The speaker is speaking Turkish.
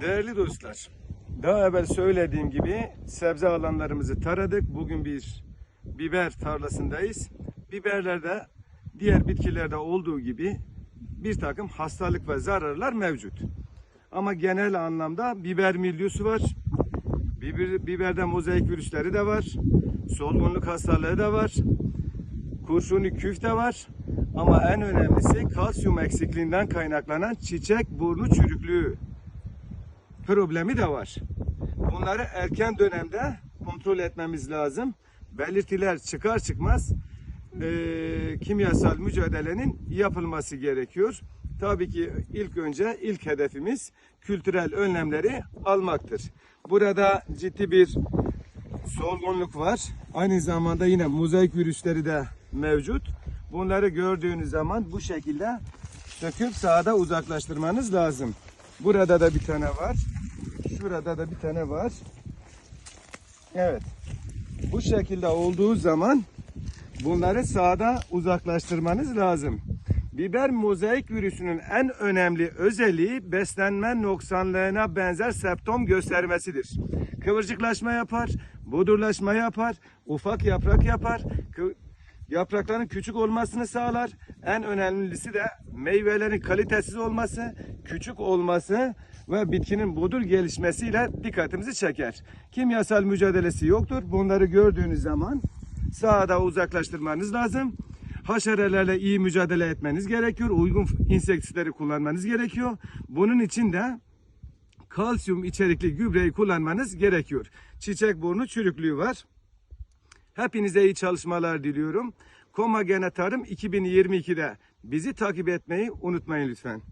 Değerli dostlar, daha evvel söylediğim gibi sebze alanlarımızı taradık. Bugün bir biber tarlasındayız. Biberlerde diğer bitkilerde olduğu gibi bir takım hastalık ve zararlar mevcut. Ama genel anlamda biber milyusu var. Biber, biberde mozaik virüsleri de var. Solgunluk hastalığı da var. Kurşuni küf de var. Ama en önemlisi kalsiyum eksikliğinden kaynaklanan çiçek burnu çürüklüğü problemi de var. Bunları erken dönemde kontrol etmemiz lazım. Belirtiler çıkar çıkmaz eee, kimyasal mücadelenin yapılması gerekiyor. Tabii ki ilk önce ilk hedefimiz kültürel önlemleri almaktır. Burada ciddi bir solgunluk var. Aynı zamanda yine mozaik virüsleri de mevcut. Bunları gördüğünüz zaman bu şekilde söküp sahada uzaklaştırmanız lazım. Burada da bir tane var. Şurada da bir tane var. Evet. Bu şekilde olduğu zaman bunları sahada uzaklaştırmanız lazım. Biber mozaik virüsünün en önemli özelliği beslenme noksanlığına benzer septom göstermesidir. Kıvırcıklaşma yapar, budurlaşma yapar, ufak yaprak yapar, yaprakların küçük olmasını sağlar. En önemlisi de meyvelerin kalitesiz olması, küçük olması ve bitkinin bodur gelişmesiyle dikkatimizi çeker. Kimyasal mücadelesi yoktur. Bunları gördüğünüz zaman sahada uzaklaştırmanız lazım. Haşerelerle iyi mücadele etmeniz gerekiyor. Uygun insektisleri kullanmanız gerekiyor. Bunun için de kalsiyum içerikli gübreyi kullanmanız gerekiyor. Çiçek burnu çürüklüğü var. Hepinize iyi çalışmalar diliyorum. Koma Gene Tarım 2022'de bizi takip etmeyi unutmayın lütfen.